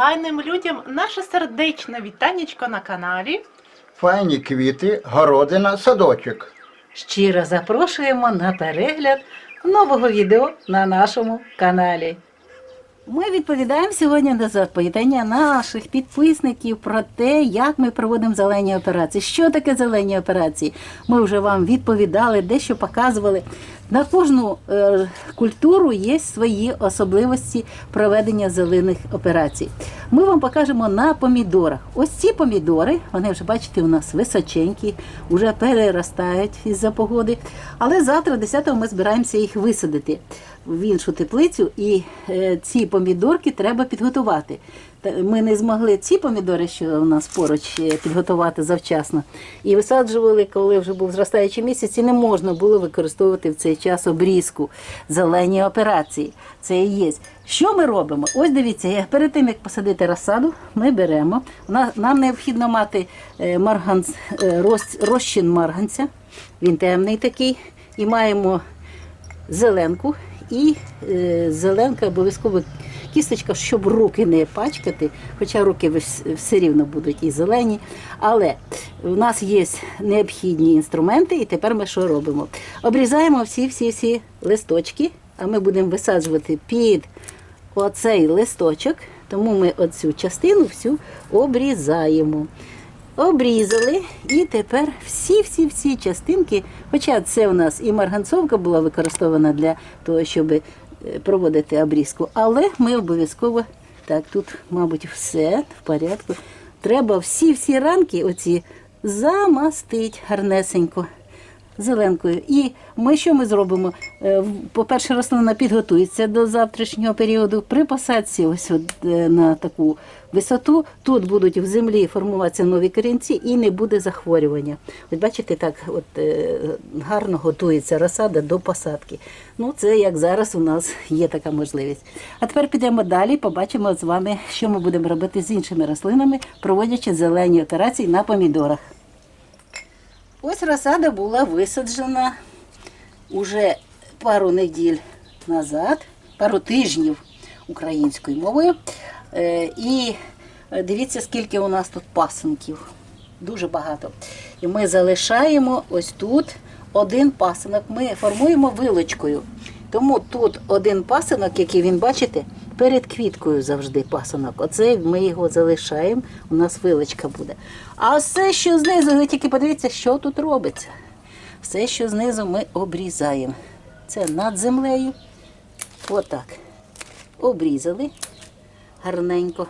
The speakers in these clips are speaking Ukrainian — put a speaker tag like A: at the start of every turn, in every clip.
A: файним людям наше сердечне вітанечко на каналі.
B: Файні квіти, городина, садочок.
C: Щиро запрошуємо на перегляд нового відео на нашому каналі. Ми відповідаємо сьогодні на запитання наших підписників про те, як ми проводимо зелені операції. Що таке зелені операції? Ми вже вам відповідали, дещо показували. На кожну е, культуру є свої особливості проведення зелених операцій. Ми вам покажемо на помідорах. Ось ці помідори, вони вже бачите, у нас височенькі, вже переростають із-за погоди. Але завтра, 10-го, ми збираємося їх висадити в іншу теплицю, і е, ці помідорки треба підготувати. Ми не змогли ці помідори, що у нас поруч, е, підготувати завчасно. І висаджували, коли вже був зростаючий місяць, і не можна було використовувати в цей час обрізку, зелені операції. Це і є. Що ми робимо? Ось дивіться, перед тим як посадити розсаду, ми беремо. Нам необхідно мати е, марганц, роз- розчин марганця. Він темний такий. І маємо зеленку. І е, зеленка обов'язково кісточка, щоб руки не пачкати, хоча руки все рівно будуть і зелені. Але в нас є необхідні інструменти, і тепер ми що робимо? Обрізаємо всі-всі-всі листочки, а ми будемо висаджувати під оцей листочок, тому ми оцю частину всю обрізаємо. Обрізали. І тепер всі-всі-всі частинки, хоча це у нас і марганцовка була використована для того, щоб е, проводити обрізку, але ми обов'язково, так, тут, мабуть, все в порядку. Треба всі-всі ранки оці замастить гарнесенько зеленкою. І ми що ми зробимо? Е, По-перше, рослина підготується до завтрашнього періоду. При посадці ось от, е, на таку висоту тут будуть в землі формуватися нові корінці і не буде захворювання. От бачите, так от е, гарно готується розсада до посадки. Ну, це як зараз у нас є така можливість. А тепер підемо далі, побачимо з вами, що ми будемо робити з іншими рослинами, проводячи зелені операції на помідорах. Ось розсада була висаджена уже пару неділь назад, пару тижнів українською мовою. Е, І дивіться, скільки у нас тут пасинків. Дуже багато. І ми залишаємо ось тут один пасинок. Ми формуємо вилочкою. Тому тут один пасинок, який він бачите, перед квіткою завжди пасинок. Оце ми його залишаємо, у нас вилочка буде. А все, що знизу, ви тільки подивіться, що тут робиться. Все, що знизу, ми обрізаємо. Це над землею. Отак. Обрізали гарненько.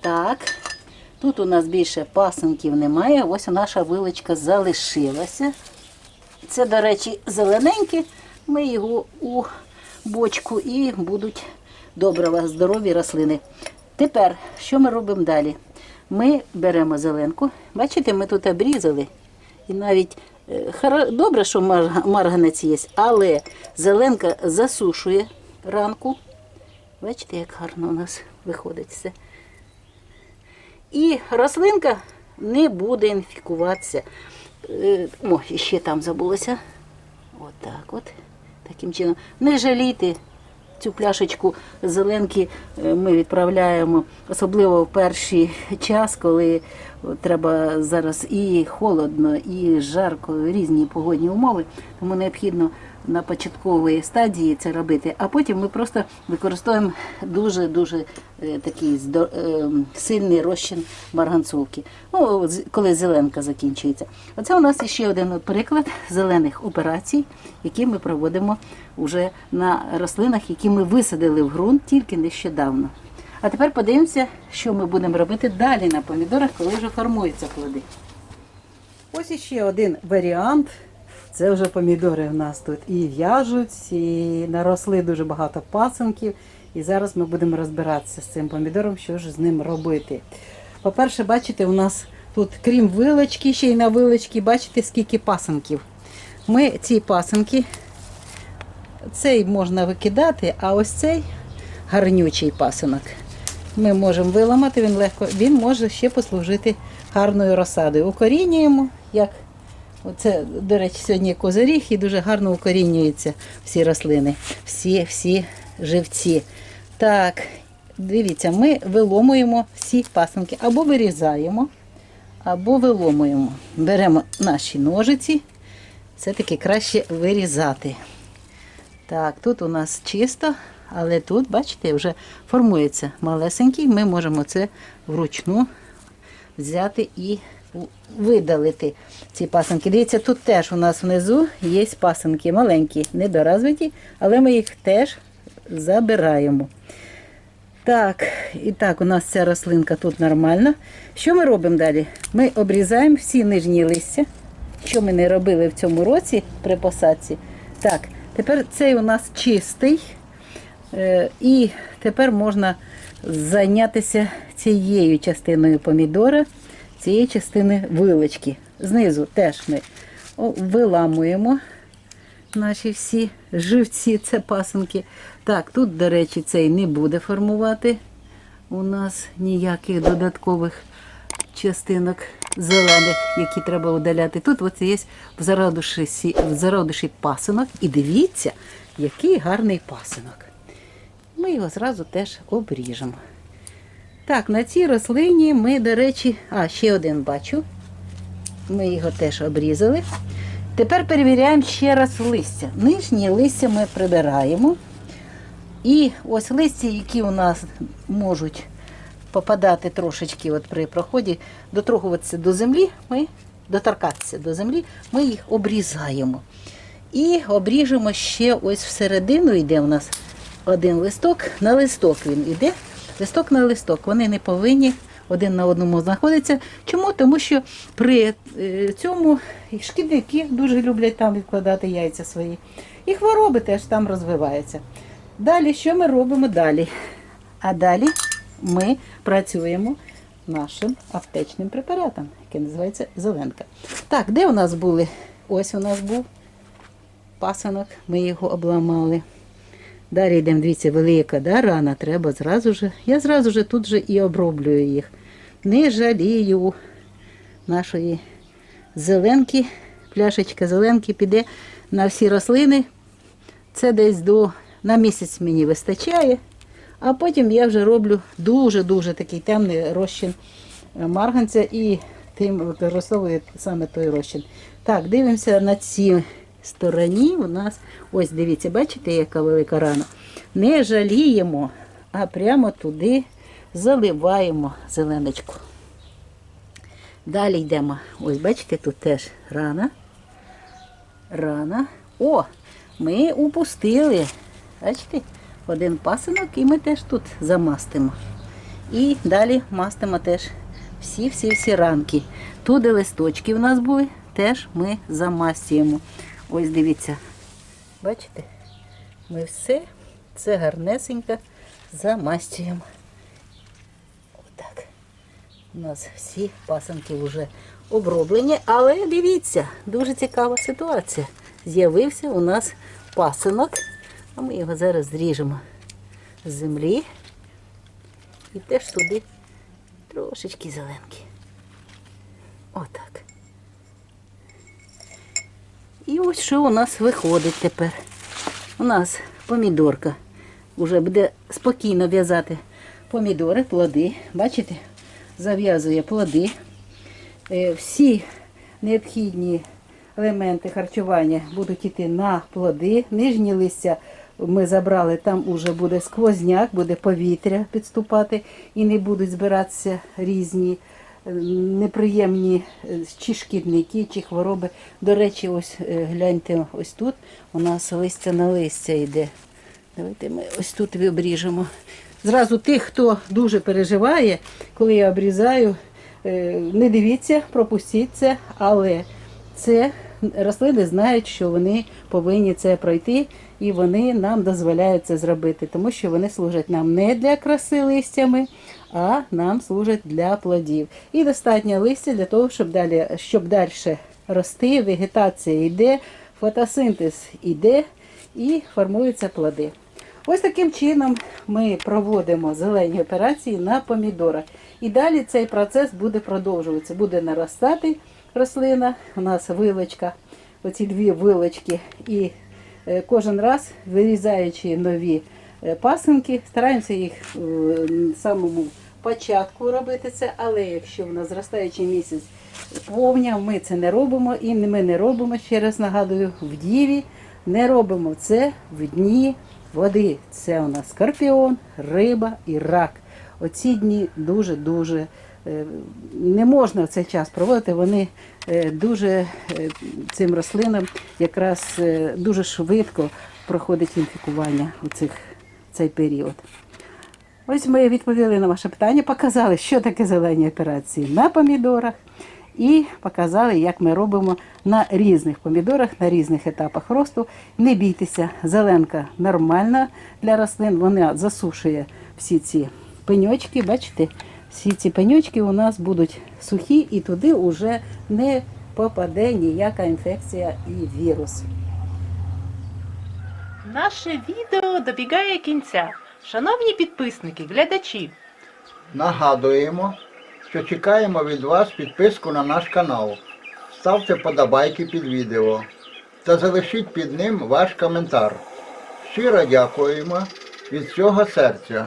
C: Так. Тут у нас більше пасинків немає. Ось наша вилочка залишилася. Це, до речі, зелененьке. Ми його у бочку і будуть добре здорові рослини. Тепер, що ми робимо далі? Ми беремо зеленку. Бачите, ми тут обрізали. І навіть е, добре, що марганець є, але зеленка засушує ранку. Бачите, як гарно у нас виходить все. І рослинка не буде інфікуватися. Е, О, ще там забулося. Отак от. Таким чином. Не жалійте цю пляшечку зеленки е, ми відправляємо, особливо в перший час, коли треба зараз і холодно, і жарко, різні погодні умови. Тому необхідно на початковій стадії це робити. А потім ми просто використовуємо дуже-дуже е, такий е, сильний розчин марганцовки. Ну, коли зеленка закінчується. Оце у нас ще один приклад зелених операцій, які ми проводимо вже на рослинах, які ми висадили в ґрунт тільки нещодавно. А тепер подивимося, що ми будемо робити далі на помідорах, коли вже формуються плоди. Ось іще один варіант. Це вже помідори в нас тут і в'яжуть, і наросли дуже багато пасинків. І зараз ми будемо розбиратися з цим помідором, що ж з ним робити. По-перше, бачите, у нас тут, крім вилочки, ще й на вилочці, бачите, скільки пасинків. Ми ці пасинки, цей можна викидати, а ось цей гарнючий пасинок. Ми можемо виламати, він легко, він може ще послужити гарною розсадою. Укорінюємо, як Оце, до речі, сьогодні козиріг і дуже гарно укорінюються всі рослини, всі, всі живці. Так, дивіться, ми виломуємо всі пасинки або вирізаємо, або виломуємо. Беремо наші ножиці. Все-таки краще вирізати. Так, тут у нас чисто, але тут, бачите, вже формується малесенький. Ми можемо це вручну взяти і видалити ці пасинки. Дивіться, тут теж у нас внизу є пасинки маленькі, недоразвиті, але ми їх теж забираємо. Так, і так, у нас ця рослинка тут нормальна. Що ми робимо далі? Ми обрізаємо всі нижні листя, що ми не робили в цьому році при посадці. Так, тепер цей у нас чистий. Е, І тепер можна зайнятися цією частиною помідора, цією частиною вилочки. Знизу теж ми виламуємо наші всі живці, це пасинки. Так, тут, до речі, цей не буде формувати у нас ніяких додаткових частинок зелених, які треба удаляти. Тут от є в зародуші, в зародуші пасинок. І дивіться, який гарний пасинок. Ми його зразу теж обріжемо. Так, на цій рослині ми, до речі, а, ще один бачу. Ми його теж обрізали. Тепер перевіряємо ще раз листя. Нижні листя ми прибираємо. І ось листя, які у нас можуть попадати трошечки от при проході, дотрогуватися до землі, ми доторкатися до землі, ми їх обрізаємо. І обріжемо ще ось всередину йде у нас один листок, на листок він йде. Листок на листок. Вони не повинні один на одному знаходитися. Чому? Тому що при е, цьому шкідники дуже люблять там відкладати яйця свої. І хвороби теж там розвиваються. Далі, що ми робимо далі? А далі ми працюємо нашим аптечним препаратом, який називається зеленка. Так, де у нас були? Ось у нас був пасанок, ми його обламали. Далі йдемо, дивіться, велика да, рана, треба зразу же. Я зразу же тут же і оброблюю їх. Не жалію нашої зеленки. Пляшечка зеленки піде на всі рослини. Це десь до на місяць мені вистачає. А потім я вже роблю дуже-дуже такий темний розчин марганця і тим використовую саме той розчин. Так, дивимося на цій стороні. У нас, ось дивіться, бачите, яка велика рана. Не жаліємо, а прямо туди заливаємо зеленочку. Далі йдемо. Ось бачите, тут теж рана. Рана. О, ми упустили. Бачите, один пасинок і ми теж тут замастимо. І далі мастимо теж всі-всі-всі ранки. Тут, де листочки в нас були, теж ми замастюємо. Ось дивіться. Бачите? Ми все це гарнесенько замастюємо. Отак. У нас всі пасанки вже оброблені, але дивіться, дуже цікава ситуація. З'явився у нас пасинок, а ми його зараз зріжемо з землі і теж туди трошечки зеленки. Отак. І ось що у нас виходить тепер. У нас помідорка. Уже буде спокійно в'язати помідори, плоди. Бачите? Зав'язує плоди. Е, Всі необхідні елементи харчування будуть йти на плоди. Нижні листя ми забрали, там уже буде сквозняк, буде повітря підступати і не будуть збиратися різні неприємні е, чи шкідники, чи хвороби. До речі, ось е, гляньте, ось тут у нас листя на листя йде. Давайте ми ось тут обріжемо. Зразу тих, хто дуже переживає, коли я обрізаю, е, не дивіться, пропустіть це, але це рослини знають, що вони повинні це пройти, і вони нам дозволяють це зробити, тому що вони служать нам не для краси листями, а нам служать для плодів. І достатньо листя для того, щоб далі, щоб далі рости, вегетація йде, фотосинтез йде і формуються плоди. Ось таким чином ми проводимо зелені операції на помідорах. І далі цей процес буде продовжуватися. Буде наростати рослина, у нас вилочка, оці дві вилочки. І е, кожен раз, вирізаючи нові е, пасинки, стараємося їх е, самому початку робити це, але якщо в нас зростаючий місяць повня, ми це не робимо і ми не робимо, ще раз нагадую, в діві не робимо це в дні води. Це у нас скорпіон, риба і рак. Оці дні дуже-дуже не можна в цей час проводити. Вони е, дуже е, цим рослинам якраз е, дуже швидко проходить інфікування у цих, цей період. Ось ми відповіли на ваше питання, показали, що таке зелені операції на помідорах, і показали, як ми робимо на різних помідорах, на різних етапах росту. Не бійтеся, зеленка нормальна для рослин, вона засушує всі ці пеньочки. Бачите, всі ці пеньочки у нас будуть сухі, і туди вже не попаде ніяка інфекція і вірус.
A: Наше відео добігає кінця. Шановні підписники, глядачі,
B: Нагадуємо, що чекаємо від вас підписку на наш канал. Ставте подобайки під відео та залишіть під ним ваш коментар. Щиро дякуємо від всього серця.